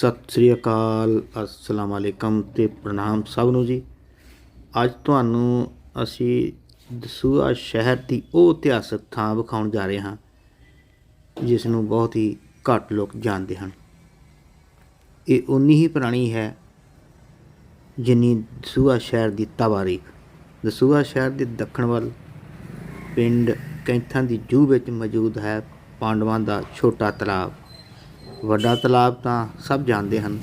ਸਤਿ ਸ੍ਰੀ ਅਕਾਲ, ਅਸਲਾਮ ਅਲੈਕਮ ਤੇ ਪ੍ਰਣਾਮ ਸਭ ਨੂੰ ਜੀ। ਅੱਜ ਤੁਹਾਨੂੰ ਅਸੀਂ ਦਸੂਆ ਸ਼ਹਿਰ ਦੀ ਉਹ ਇਤਿਹਾਸਕ ਥਾਂ ਵਿਖਾਉਣ ਜਾ ਰਹੇ ਹਾਂ, ਜਿਸ ਨੂੰ ਬਹੁਤ ਹੀ ਘੱਟ ਲੋਕ ਜਾਣਦੇ ਹਨ। ਇਹ ਉਨੀ ਹੀ ਪੁਰਾਣੀ ਹੈ ਜਿੰਨੀ ਦਸੂਆ ਸ਼ਹਿਰ ਦੀ ਤਵਾਰੀਖ। ਦਸੂਆ ਸ਼ਹਿਰ ਦੇ ਦੱਖਣ ਵੱਲ ਪਿੰਡ ਕੈਂਥਾਂ ਦੀ ਜੂਹ ਵਿੱਚ ਮੌਜੂਦ ਹੈ ਪਾਂਡਵਾਂ ਦਾ ਛੋਟਾ ਤਲਾਬ। ਵੱਡਾ ਤਲਾਬ ਤਾਂ ਸਭ ਜਾਣਦੇ ਹਨ।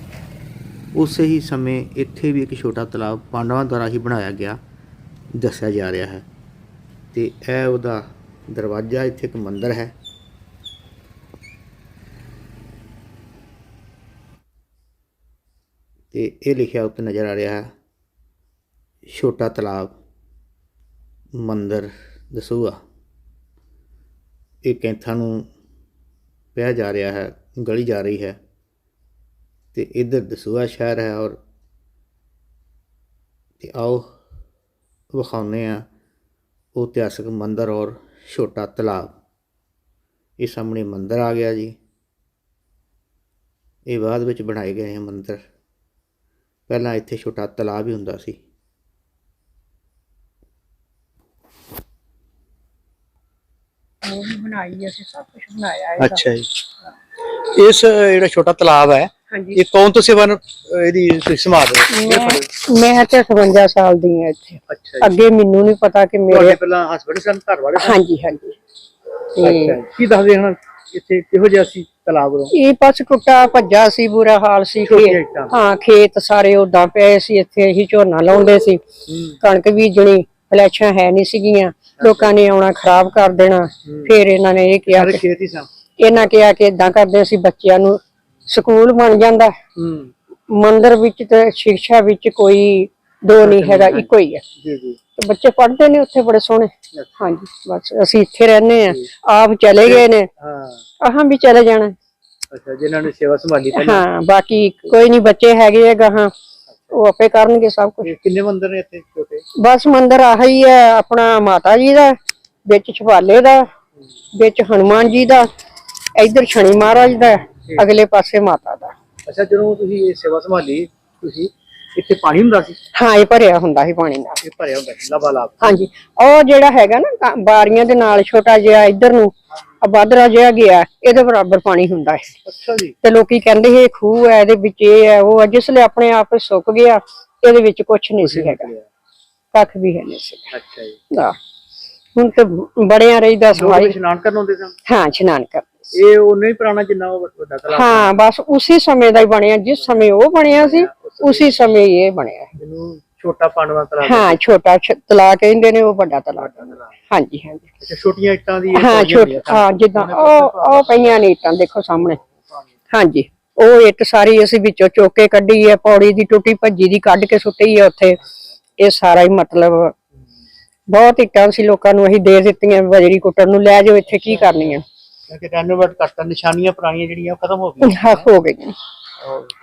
ਉਸੇ ਹੀ ਸਮੇਂ ਇੱਥੇ ਵੀ ਇੱਕ ਛੋਟਾ ਤਲਾਬ ਪਾਂਡਵਾਂ ਦੁਆਰਾ ਹੀ ਬਣਾਇਆ ਗਿਆ, ਦੱਸਿਆ ਜਾ ਰਿਹਾ ਹੈ। ਤੇ ਇਹ ਉਹਦਾ ਦਰਵਾਜ਼ਾ ਇੱਥੇ ਇੱਕ ਮੰਦਿਰ ਹੈ। ਤੇ ਇਹ ਲਿਖਿਆ ਉੱਤੇ ਨਜ਼ਰ ਆ ਰਿਹਾ ਹੈ, ਛੋਟਾ ਤਲਾਬ, ਮੰਦਿਰ ਦਸੂਆ ਇਹ ਕੈਂਥਾਂ ਨੂੰ ਪਿਆ ਜਾ ਰਿਹਾ ਹੈ। ਗਲੀ ਜਾ ਰਹੀ ਹੈ ਤੇ ਇਧਰ ਦਸੂਆ ਸ਼ਹਿਰ ਹੈ ਔਰ ਤੇ ਆਓ ਵਿਖਾਉਂਦੇ ਆ ਉਹ ਇਤਿਹਾਸਕ ਮੰਦਿਰ ਔਰ ਛੋਟਾ ਤਲਾਬ। ਇਹ ਸਾਹਮਣੇ ਮੰਦਿਰ ਆ ਗਿਆ ਜੀ। ਇਹ ਬਾਅਦ ਵਿੱਚ ਬਣਾਏ ਗਏ ਹੈ ਮੰਦਿਰ। ਪਹਿਲਾਂ ਇੱਥੇ ਛੋਟਾ ਤਲਾਬ ਹੀ ਹੁੰਦਾ ਸੀ। ਉਹ ਬਣਾਈ ਅਸੀਂ ਸਭ ਕੁਝ ਬਣਾਇਆ ਇਹਦਾ। ਅੱਛਾ ਜੀ। ਇਸ ਜਿਹੜਾ ਛੋਟਾ ਤਲਾਬ ਹੈ ਇਹ ਕੌਣ ਤੋਂ ਸੇਵਾ ਨੂੰ, ਅਹ, ਇਹਦੀ ਤੁਸੀਂ ਸੰਭਾਲ ਰਹੇ ਹੋ? ਮੈਂ ਮੈਂ ਤੇ 57 ਸਾਲ ਦੀ ਹਾਂ ਇੱਥੇ। ਅੱਛਾ ਜੀ। ਅੱਗੇ ਮੈਨੂੰ ਨਹੀਂ ਪਤਾ ਕਿ ਤੁਹਾਡੇ ਮੇਰੇ ਪਹਿਲਾਂ ਹਸਬੰਡ ਸਨ ਘਰ ਵਾਲੇ ਸਨ? ਹਾਂਜੀ ਹਾਂਜੀ। ਤੇ। ਕੀ ਦੱਸਦੇ ਹਨ ਇੱਥੇ ਕਿਹੋ ਜਿਹਾ ਸੀ ਤਲਾਬ ਉਹ ਇਹ ਪਾਸ ਟੁੱਟਾ ਭੱਜਾ ਸੀ ਬੁਰਾ ਹਾਲ ਸੀ। ਖੇਤ। ਹਾਂ ਖੇਤ ਸਾਰੇ ਉਦਾਂ ਪਏ ਸੀ ਇੱਥੇ ਹੀ ਝੋਨਾ ਲਾਉਂਦੇ ਸੀ। ਕਣਕ ਬੀਜਣੀ ਫਲੈਸ਼ਾਂ ਹੈ ਨਹੀਂ ਸੀਗੀਆਂ। ਲੋਕਾਂ ਨੇ ਆਉਣਾ ਖਰਾਬ ਕਰ ਦੇਣਾ। ਫਿਰ ਇਹਨਾਂ ਨੇ ਇਹ ਕਿਹਾ ਸਾਰੇ ਕਿ ਖੇਤ ਹੀ ਸਨ ਇਹਨਾਂ ਕਿਹਾ ਕਿ ਇਦਾਂ ਕਰਦੇ ਸੀ ਬੱਚਿਆਂ ਨੂੰ ਸਕੂਲ ਬਣ ਜਾਂਦਾ। ਹੂੰ। ਮੰਦਿਰ ਵਿੱਚ ਤੇ ਸਿੱਖਿਆ ਵਿੱਚ ਕੋਈ ਦੋ ਨਹੀਂ ਹੈਗਾ ਇੱਕੋ ਹੀ ਹੈ। ਜੀ ਜੀ। ਤੇ ਬੱਚੇ ਪੜ੍ਹਦੇ ਨੇ ਉੱਥੇ ਬੜੇ ਸੋਹਣੇ। ਹਾਂਜੀ ਬਸ ਅਸੀਂ ਇੱਥੇ ਰਹਿੰਦੇ ਆ ਆਪ ਚਲੇ ਗਏ ਨੇ। ਹਾਂ। ਅਹਾਂ ਵੀ ਚਲੇ ਜਾਣਾ। ਅੱਛਾ ਜਿਨ੍ਹਾਂ ਨੇ ਸੇਵਾ ਸੰਭਾਲੀ ਪਹਿਲਾਂ। ਹਾਂ ਬਾਕੀ ਕੋਈ ਨਹੀਂ ਬੱਚੇ ਹੈਗੇ ਆ ਗਾਹਾਂ। ਉਹ ਆਪੇ ਕਰਨਗੇ ਸਭ ਕੁਝ ਕਿੰਨੇ ਮੰਦਿਰ ਨੇ ਇੱਥੇ ਛੋਟੇ? ਬਸ ਮੰਦਿਰ ਆਹੀ ਹੈ ਆਪਣਾ ਮਾਤਾ ਜੀ ਦਾ ਵਿੱਚ ਛਵਾਲੇ ਦਾ ਵਿੱਚ ਹਨੂਮਾਨ ਜੀ ਦਾ। ਇੱਧਰ ਸ਼ਨੀ ਮਹਾਰਾਜ ਦਾ ਅਗਲੇ ਪਾਸੇ ਮਾਤਾ ਦਾ। ਅੱਛਾ ਜਦੋਂ ਤੁਸੀਂ ਇਹ ਸੇਵਾ ਸੰਭਾਲੀ ਤੁਸੀਂ ਇੱਥੇ ਪਾਣੀ ਹੁੰਦਾ ਸੀ? ਹਾਂ ਇਹ ਭਰਿਆ ਹੁੰਦਾ ਸੀ ਪਾਣੀ ਨਾਲ। ਇਹ ਭਰਿਆ ਹੁੰਦਾ ਸੀ ਲਬਾ ਲਾਬ ਹਾਂਜੀ ਉਹ ਜਿਹੜਾ ਹੈਗਾ ਨਾ ਬਾਰੀਆਂ ਦੇ ਨਾਲ ਛੋਟਾ ਜਿਹਾ ਇੱਧਰ ਨੂੰ ਅਬਾਦਰਾ ਜਿਹਾ ਗਿਆ ਇਹਦੇ ਬਰਾਬਰ ਪਾਣੀ ਹੁੰਦਾ ਹੈ ਅੱਛਾ ਜੀ। ਤੇ ਲੋਕੀ ਕਹਿੰਦੇ ਇਹ ਖੂਹ ਹੈ ਇਹਦੇ ਵਿੱਚ ਇਹ ਹੈ ਉਹ ਹੈ। ਜਿਸ ਲਈ ਆਪਣੇ ਆਪ ਸੁੱਕ ਗਿਆ ਇਹਦੇ ਵਿੱਚ ਕੁਝ ਨਹੀਂ ਸੀ ਹੈਗਾ। ਕੱਖ ਵੀ ਹੈ ਨਹੀਂ ਸੀ। ਅੱਛਾ ਜੀ। ਆਹ, ਹੁਣ ਤੇ ਬੜਿਆਂ ਰਹੀਦਾ ਲੋਕ ਸਵਾਈ ਇਸ਼ਨਾਨ ਕਰਨ ਆਉਂਦੇ ਸਨ ਹਾਂ ਇਸ਼ਨਾਨ ਕਰ ਇਹ ਉਹਨੇ ਹੀ ਪੁਰਾਣਾ ਜਿੰਨਾ ਉਹ ਵੱਡਾ ਤਲਾਬ ਹਾਂ ਬਸ ਉਸੇ ਸਮੇਂ ਦਾ ਹੀ ਬਣਿਆ ਜਿਸ ਸਮੇਂ ਉਹ ਬਣਿਆ ਸੀ ਉਸੇ ਸਮੇਂ ਹੀ। ਇਹ ਬਣਿਆ। ਇਹਨੂੰ ਛੋਟਾ ਪਾਂਡਵਾ ਤਲਾਬ ਹਾਂ ਛੋਟਾ ਛ- ਤਲਾਅ ਕਹਿੰਦੇ ਨੇ ਉਹ ਵੱਡਾ ਤਲਾਅ ਹਾਂਜੀ ਹਾਂਜੀ। ਅੱਛਾ ਛੋਟੀਆਂ ਇੱਟਾਂ ਦੀ ਇਹ ਹਾਂ ਪੌੜੀਆਂ ਛੋਟ ਹੁੰਦੀਆਂ ਸਨ। ਹਾਂ ਜਿੱਦਾਂ ਉਹ ਉਹ ਪਈਆਂ ਨੇ ਇੱਟਾਂ ਦੇਖੋ ਸਾਹਮਣੇ। ਹਾਂਜੀ ਉਹ ਇੱਟ ਸਾਰੀ ਅਸੀਂ ਵਿੱਚੋਂ ਚੁੱਕ ਕੇ ਕੱਢੀ ਹੈ ਪੌੜੀ ਦੀ ਟੁੱਟੀ ਭੱਜੀ ਦੀ ਕੱਢ ਕੇ ਸੁੱਟੀ ਹੈ ਉੱਥੇ। ਇਹ ਸਾਰਾ ਹੀ ਮਤਲਬ ਬਹੁਤ ਇੱਟਾਂ ਸੀ ਲੋਕਾਂ ਨੂੰ ਅਸੀਂ ਦੇ ਦਿੱਤੀਆਂ ਬਜਰੀ ਕੁੱਟਣ ਨੂੰ ਲੈ ਜਾਓ ਇੱਥੇ ਕੀ ਕਰਨੀਆਂ ਕਿਉਂਕਿ ਰੈਨੋਵੇਟ ਕਰਤਾ ਨਿਸ਼ਾਨੀਆਂ ਪੁਰਾਣੀਆਂ ਜਿਹੜੀਆਂ ਉਹ ਖਤਮ ਹੋ ਗਈਆਂ। ਹਾਂ, ਹੋ ਗਈਆਂ।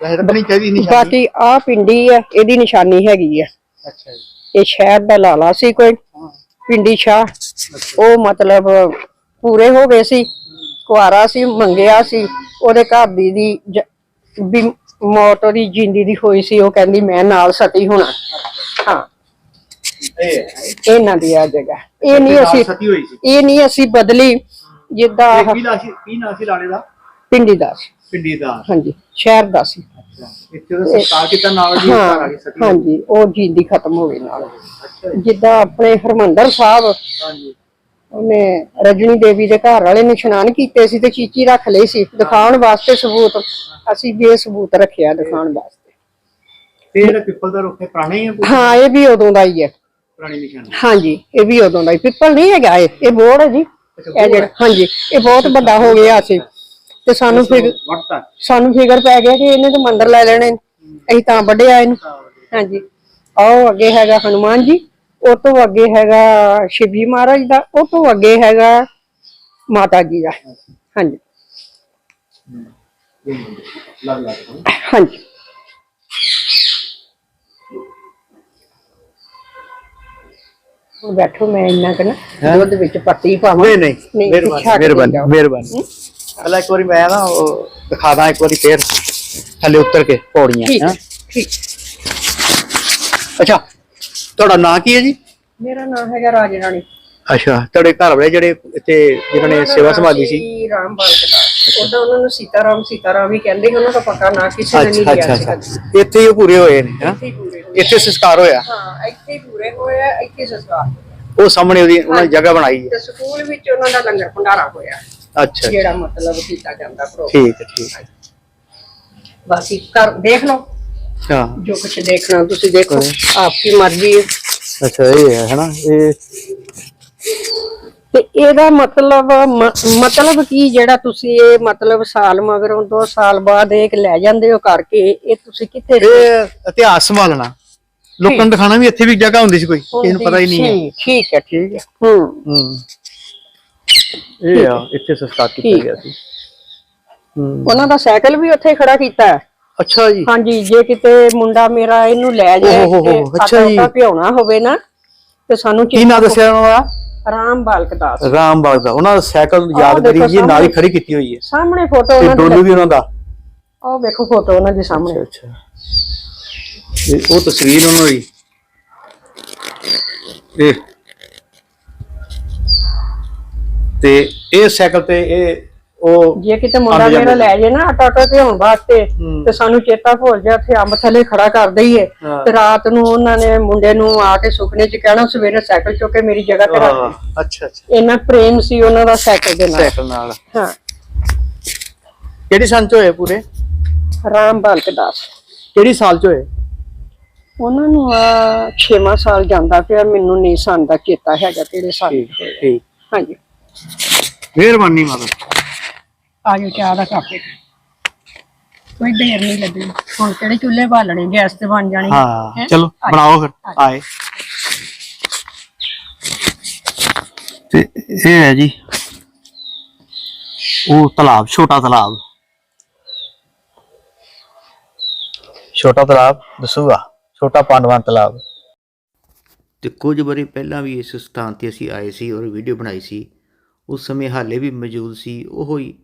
ਵੈਸੇ ਰੱਖਣੀ ਚਾਹੀਦੀ ਨਿਸ਼ਾਨੀ। ਬਾਕੀ ਆ ਪਿੰਡੀ ਹੈ ਇਹਦੀ ਨਿਸ਼ਾਨੀ ਹੈਗੀ ਹੈ ਅੱਛਾ ਜੀ। ਇਹ ਸ਼ਹਿਰ ਦਾ ਲਾਲਾ ਸੀ ਕੋਈ ਪਿੰਡੀ ਸ਼ਾਹ। ਉਹ ਮਤਲਬ ਪੂਰੇ ਹੋ ਗਏ ਸੀ ਕੁਆਰਾ ਸੀ ਮੰਗਿਆ ਸੀ। ਉਹਦੇ ਘਰ ਦੀ ਦੀ ਜ- ਵੀ ਮੌਤ ਉਹਦੀ ਜਿੰਦੀ ਦੀ ਹੋਈ ਸੀ ਉਹ ਕਹਿੰਦੀ ਮੈਂ ਨਾਲ ਸਤੀ ਹੋਣਾ। ਹਾਂ। ਇਹ। ਇਹਨਾਂ ਦੀ ਆ ਜਗ੍ਹਾ। ਇਹ ਨਹੀਂ ਅਸੀਂ ਸਤੀ ਹੋਈ ਸੀ। ਇਹ ਨਹੀਂ ਅਸੀਂ ਬਦਲੀ। ਜਿੱਦਾਂ ਇਹ ਆਹ ਕੀ ਨਾਂ ਸੀ? ਕੀ ਨਾਂ ਸੀ ਲਾਲੇ ਦਾ? ਪਿੰਡੀ ਦਾ ਸੀ ਪਿੰਡੀ ਦਾ ਹਾਂਜੀ ਸ਼ਹਿਰ ਦਾ ਸੀ। ਅੱਛਾ ਇੱਥੇ ਸਰਕਾਰ ਕੀਤਾ ਨਾਲ ਜੀ ਘਰ ਆ ਗਈ ਸਤੀ ਹਾਂਜੀ ਉਹ ਜਿੰਦੀ ਖਤਮ ਹੋ ਗਈ ਨਾਲ। ਅੱਛਾ ਜੀ। ਜਿੱਦਾਂ ਆਪਣੇ ਹਰਮੰਦਰ ਸਾਹਿਬ ਹਾਂਜੀ। ਉਹਨੇ ਰਜਨੀ ਦੇਵੀ ਦੇ ਘਰ ਵਾਲੇ ਨੇ ਇਸ਼ਨਾਨ ਕੀਤੇ ਸੀ ਤੇ ਚੀਚੀ ਰੱਖ ਲਈ ਸੀ। ਦਿਖਾਉਣ ਵਾਸਤੇ ਸਬੂਤ ਅਸੀਂ ਵੀ ਇਹ ਸਬੂਤ ਰੱਖਿਆ ਦਿਖਾਉਣ ਵਾਸਤੇ। ਤੇ ਜਿਹੜਾ ਪਿੱਪਲ ਦਾ ਰੁੱਖ ਹੈ ਪੁਰਾਣਾ ਹੀ ਹੈ? ਕੋਈ ਹਾਂ ਇਹ ਵੀ ਉਦੋਂ ਦਾ ਹੀ ਹੈ। ਪੁਰਾਣੀ ਨਿਸ਼ਾਨੀ। ਹਾਂਜੀ ਇਹ ਵੀ ਉਦੋਂ ਦਾ ਹੀ। ਪਿੱਪਲ ਨਹੀਂ ਹੈਗਾ ਇਹ ਇਹ ਬੋੜ ਹੈ ਜੀ। ਇਹ ਜਿਹੜਾ ਹਾਂਜੀ। ਇਹ ਬਹੁਤ ਵੱਡਾ ਹੋ ਗਿਆ ਸੀ। ਤੇ ਸਾਨੂੰ ਫਿਰ ਵੜਤਾ ਸਾਨੂੰ ਫਿਕਰ ਪੈ ਗਿਆ ਕਿ ਇਹਨੇ ਤਾਂ ਮੰਦਰ ਲੈ ਲੈਣੇ ਨੇ। ਅਸੀਂ ਤਾਂ ਵੱਢਿਆ ਇਹਨੂੰ। ਹਾਂਜੀ। ਆਓ ਅੱਗੇ ਹੈਗਾ ਹਨੂਮਾਨ ਜੀ। ਉਹ ਤੋਂ ਅੱਗੇ ਹੈਗਾ ਸ਼ਿਵਜੀ ਮਹਾਰਾਜ ਦਾ। ਉਹ ਤੋਂ ਅੱਗੇ ਹੈਗਾ ਮਾਤਾ ਜੀ ਦਾ। ਹਾਂਜੀ। ਲੱਗ ਲੱਗ। ਹਾਂਜੀ। ਹੁਣ ਬੈਠੋ ਮੈਂ ਇੰਨਾ ਕਿ ਨਾ ਦੁੱਧ ਵਿੱਚ ਪੱਤੀ ਪਾਵਾਂ। ਨਹੀਂ ਨਹੀਂ ਮਿਹਰਬਾਨੀ ਮਿਹਰਬਾਨੀ। ਮਿਹਰਬਾਨੀ। ਪਹਿਲਾਂ ਇੱਕ ਵਾਰੀ ਮੈਂ ਨਾ ਉਹ ਦਿਖਾ ਦਾਂ ਇੱਕ ਵਾਰੀ ਫੇਰ ਥੱਲੇ ਉਤਰ ਕੇ ਪੌੜੀਆਂ ਠੀਕ ਹੈਂ? ਠੀਕ। ਅੱਛਾ ਤੁਹਾਡਾ ਨਾਂ ਕੀ ਹੈ ਜੀ? ਮੇਰਾ ਨਾਮ ਹੈਗਾ ਰਾਜ ਰਾਣੀ। ਅੱਛਾ ਤੁਹਾਡੇ ਘਰ ਵਾਲੇ ਜਿਹੜੇ ਇੱਥੇ ਜਿਨ੍ਹਾਂ ਨੇ ਸੇਵਾ ਸੰਭਾਲੀ ਸੀ? ਰਾਮ ਬਾਲਕਦਾਸ ਉਹਦਾ ਉਹਨਾਂ ਨੂੰ ਸੀਤਾਰਾਮ ਸੀਤਾਰਾਮ ਹੀ ਕਹਿੰਦੇ ਉਹਨਾਂ ਦਾ ਪੱਕਾ ਨਾਂ ਕਿਸੇ ਨੇ ਨਹੀਂ ਲਿਆ ਸੀ ਇੱਥੇ ਹੀ ਪੂਰੇ ਹੋਏ ਨੇ ਹੈਂ? ਇੱਥੇ ਸੰਸਕਾਰ ਹੋਇਆ। ਹਾਂ ਇੱਥੇ ਪੂਰੇ ਹੋਏ ਆ ਇੱਥੇ ਸੰਸਕਾਰ ਉਹ ਸਾਹਮਣੇ ਉਹਦੀ ਉਹਨਾਂ ਨੇ ਜਗ੍ਹਾ ਬਣਾਈ ਹੈ। ਤੇ ਸਕੂਲ ਵਿੱਚ ਉਹਨਾਂ ਦਾ ਲੰਗਰ ਭੰਡਾਰਾ ਹੋਇਆ। ਅੱਛਾ। ਜਿਹੜਾ ਮਤਲਬ ਕੀਤਾ ਜਾਂਦਾ ਪ੍ਰੋਗਰਾਮ। ਠੀਕ ਹੈ ਠੀਕ ਹੈ। ਬਾਕੀ ਕਰ ਦੇਖ ਲਓ। ਹਾਂ। ਜੋ ਕੁਝ ਦੇਖਣਾ ਤੁਸੀਂ ਦੇਖੋ ਆਪਕੀ ਮਰਜ਼ੀ ਹੈ। ਅੱਛਾ ਇਹ ਹੈ ਹੈਨਾ ਇਹ ਤੇ ਇਹਦਾ ਮਤਲਬ ਮਤਲਬ ਕੀ ਜਿਹੜਾ ਤੁਸੀਂ ਇਹ ਮਤਲਬ ਸਾਲ ਮਗਰੋਂ ਦੋ ਸਾਲ ਬਾਅਦ ਇਹ ਲੈ ਜਾਂਦੇ ਹੋ ਕਰਕੇ ਇਹ ਤੁਸੀਂ ਕਿੱਥੇ ਇਹ ਇਤਿਹਾਸ ਸੰਭਾਲਣਾ। ਲੋਕਾਂ ਨੂੰ ਦਿਖਾਣਾ ਵੀ ਇੱਥੇ ਵੀ ਜਗ੍ਹਾ ਹੁੰਦੀ ਸੀ ਕੋਈ ਕਿਸੇ ਨੂੰ ਪਤਾ ਹੀ ਨਹੀਂ ਹੈ। ਠੀਕ- ਹੈ ਠੀਕ ਹੈ। ਹੂੰ। ਹੂੰ। ਇਹ ਆ ਇੱਥੇ ਸੰਸਕਾਰ ਕੀਤਾ। ਗਿਆ ਸੀ। ਹੂੰ। ਉਹਨਾਂ ਦਾ ਸਾਈਕਲ ਵੀ ਉੱਥੇ ਖੜਾ ਕੀਤਾ ਹੈ। ਅੱਛਾ ਜੀ। ਹਾਂਜੀ ਜੇ ਕਿਤੇ ਮੁੰਡਾ ਮੇਰਾ ਇਹਨੂੰ ਲੈ ਜਾਏ ਓਹ ਹੋ ਹੋ, ਤੇ ਅੱਛਾ ਜੀ। ਭਿਉਣਾ ਹੋਵੇ ਨਾ ਤੇ ਸਾਨੂੰ ਕੀ ਨਾਂ ਦੱਸਿਆ ਉਹਨਾਂ ਰਾਮ ਬਾਲਕਦਾਸ ਦਾ ਰਾਮ ਬਾਗ ਦਾ ਉਹਨਾਂ ਦਾ ਸਾਈਕਲ ਯਾਦਗਾਰੀ ਜੀ ਨਾਲ ਹੀ। ਖੜੀ ਕੀਤੀ ਹੋਈ ਹੈ। ਸਾਹਮਣੇ ਫੋਟੋ ਤੇ ਉਹਨਾਂ ਦੀ ਡੋਲੂ ਵੀ ਉਹਨਾਂ ਦਾ? ਉਹ ਵੇਖੋ ਫੋਟੋ ਉਹਨਾਂ ਦੇ ਸਾਹਮਣੇ। ਅੱਛਾ। ਇਹ ਉਹ ਤਸਵੀਰ ਉਹਨਾਂ ਦੀ ਇਹ ਤੇ ਇਹ ਸਾਈਕਲ ਤੇ ਇਹ ਉਹ ਜੇ ਕਿਤੇ ਮੁੰਡਾ ਮੇਰਾ ਲੈ ਜੇ ਨਾ ਆਟਾ ਉਟਾ ਭਿਉਣ ਵਾਸਤੇ। ਤੇ ਸਾਨੂੰ ਚੇਤਾ ਭੁੱਲ ਜਾ ਉੱਥੇ ਅੰਬ ਥੱਲੇ ਖੜਾ ਕਰ ਦਈਏ। ਤੇ ਰਾਤ ਨੂੰ ਉਹਨਾਂ ਨੇ ਮੁੰਡੇ ਨੂੰ ਆ ਕੇ ਸੁਪਨੇ 'ਚ ਕਹਿਣਾ ਸਵੇਰੇ ਸਾਈਕਲ ਚੁੱਕ ਕੇ ਮੇਰੀ ਜਗ੍ਹਾ ਤੇ ਰੱਖ ਅੱਛਾ ਅੱਛਾ। ਇੰਨਾ ਪ੍ਰੇਮ ਸੀ ਉਹਨਾਂ ਦਾ ਸਾਈਕਲ ਦੇ ਨਾਲ। ਸਾਈਕਲ ਨਾਲ। ਹਾਂ। ਕਿਹੜੀ ਸੰਨ ਚ ਹੋਏ ਪੂਰੇ? ਰਾਮ ਬਾਲਕਦਾਸ ਕਿਹੜੀ ਸਾਲ ਚ ਹੋਏ? ਉਹਨਾਂ ਨੂੰ ਆ 6ਵਾਂ ਸਾਲ ਜਾਂਦਾ ਪਿਆ ਮੈਨੂੰ ਨਹੀਂ ਸੰਨ ਦਾ ਚੇਤਾ ਹੈਗਾ ਕਿਹੜੇ ਸਾਲ ਠੀਕ ਹਾਂਜੀ। ਮਿਹਰਬਾਨੀ ਮਾਤਾ। ਆਜੋ ਚਾਹ ਦਾ ਕੱਪ। ਕੋਈ ਦੇਰ ਨਹੀਂ ਲੱਗਣੀ ਹੁਣ ਕਿਹੜੇ ਚੁੱਲ੍ਹੇ ਬਾਲਣੇ ਗੈਸ ਤੇ ਬਣ ਜਾਣੀ। ਹਾਂ ਹੈਂ? ਚਲੋ ਆਜੋ। ਬਣਾਓ ਫਿਰ। ਆਏ। ਤੇ ਇਹ ਹੈ ਜੀ ਉਹ ਤਾਲਾਬ ਛੋਟਾ ਤਾਲਾਬ। ਛੋਟਾ ਤਾਲਾਬ ਦਸੂਗਾ? ਛੋਟਾ ਪਾਂਡਵਾਂ ਤਲਾਬ। ਤੇ ਕੁਝ ਵਾਰੀ ਪਹਿਲਾਂ ਵੀ ਇਸ ਸਥਾਨ ਤੇ ਅਸੀਂ ਆਏ ਸੀ ਔਰ ਵੀਡੀਓ ਬਣਾਈ ਸੀ। ਉਸ ਸਮੇਂ ਹਾਲੇ ਵੀ ਮੌਜੂਦ ਸੀ। ਉਹ ਹੀ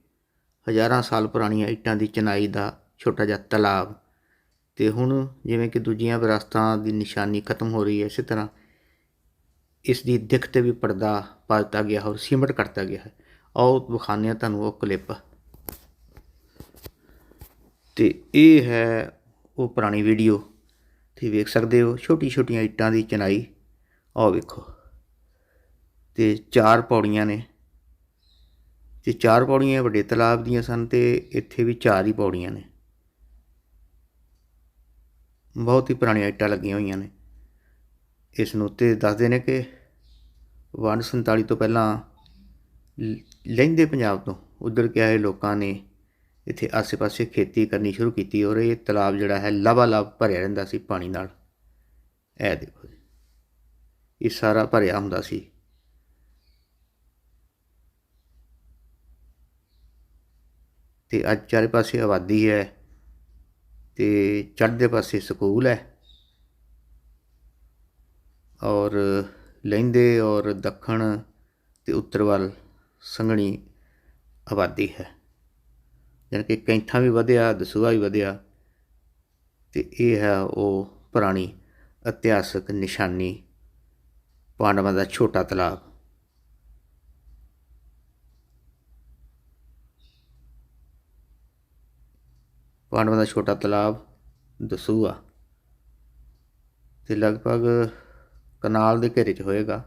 ਹਜ਼ਾਰਾਂ ਸਾਲ ਪੁਰਾਣੀਆਂ ਇੱਟਾਂ ਦੀ ਚਨਾਈ ਦਾ ਛੋਟਾ ਜਿਹਾ ਤਲਾਬ। ਤੇ ਹੁਣ ਜਿਵੇਂ ਕਿ ਦੂਜੀਆਂ ਵਿਰਾਸਤਾਂ ਦੀ ਨਿਸ਼ਾਨੀ ਖਤਮ ਹੋ ਰਹੀ ਹੈ, ਇਸੇ ਤਰ੍ਹਾਂ ਇਸ ਦੀ ਦਿੱਖ ਤੇ ਵੀ ਪਰਦਾ ਪਾ ਦਿੱਤਾ ਗਿਆ ਔਰ ਸੀਮਟ ਕਰਤਾ ਗਿਆ ਹੈ। ਆਓ ਵਿਖਾਉਂਦੇ ਹਾਂ ਤੁਹਾਨੂੰ ਉਹ ਕਲਿੱਪ। ਤੇ ਇਹ ਹੈ ਉਹ ਪੁਰਾਣੀ ਵੀਡੀਓ। ਤੁਸੀਂ ਵੇਖ ਸਕਦੇ ਹੋ ਛੋਟੀ ਛੋਟੀਆਂ ਇੱਟਾਂ ਦੀ ਚਨਾਈ। ਆਹ ਵੇਖੋ। ਤੇ ਚਾਰ ਪੌੜੀਆਂ ਨੇ। ਤੇ ਚਾਰ ਪੌੜੀਆਂ ਵੱਡੇ ਤਲਾਬ ਦੀਆਂ ਸਨ ਤੇ ਇੱਥੇ ਵੀ ਚਾਰ ਹੀ ਪੌੜੀਆਂ ਨੇ। ਬਹੁਤ ਹੀ ਪੁਰਾਣੀਆਂ ਇੱਟਾਂ ਲੱਗੀਆਂ ਹੋਈਆਂ ਨੇ। ਇਸ ਨੂੰ ਤੇ ਦੱਸਦੇ ਨੇ ਕਿ ਵੰਡ 47 ਤੋਂ ਪਹਿਲਾਂ ਲਹਿੰਦੇ ਪੰਜਾਬ ਤੋਂ। ਉਧਰ ਕੇ ਆਏ ਲੋਕਾਂ ਨੇ ਇੱਥੇ ਆਸੇ-ਪਾਸੇ ਖੇਤੀ ਕਰਨੀ ਸ਼ੁਰੂ ਕੀਤੀ ਔਰ ਇਹ ਤਲਾਬ ਜਿਹੜਾ ਹੈ ਲਬਾਲਬ ਭਰਿਆ ਰਹਿੰਦਾ ਸੀ ਪਾਣੀ ਨਾਲ। ਇਹ ਦੇਖੋ ਜੀ, ਇਹ ਸਾਰਾ ਭਰਿਆ ਹੁੰਦਾ ਸੀ। ਤੇ ਅੱਜ ਚਾਰੇ ਪਾਸੇ ਆਬਾਦੀ ਹੈ ਤੇ ਚੜ੍ਹਦੇ ਪਾਸੇ ਸਕੂਲ ਹੈ ਔਰ ਲਹਿੰਦੇ ਔਰ ਦੱਖਣ ਤੇ ਉੱਤਰ ਵੱਲ ਸੰਘਣੀ ਆਬਾਦੀ ਹੈ। ਜਾਣੀ ਕਿ ਕੈਂਠਾ ਵੀ ਵਧਿਆ ਦਸੂਆ ਵੀ ਵਧਿਆ। ਤੇ ਇਹ ਹੈ ਉਹ ਪੁਰਾਣੀ ਇਤਿਹਾਸਕ ਨਿਸ਼ਾਨੀ, ਪਾਂਡਵਾਂ ਦਾ ਛੋਟਾ ਤਲਾਬ। ਪਾਂਡਵਾਂ ਦਾ ਛੋਟਾ ਤਲਾਬ ਦਸੂਆ ਤੇ ਲਗਭਗ ਕਨਾਲ ਦੇ ਘੇਰੇ 'ਚ ਹੋਏਗਾ।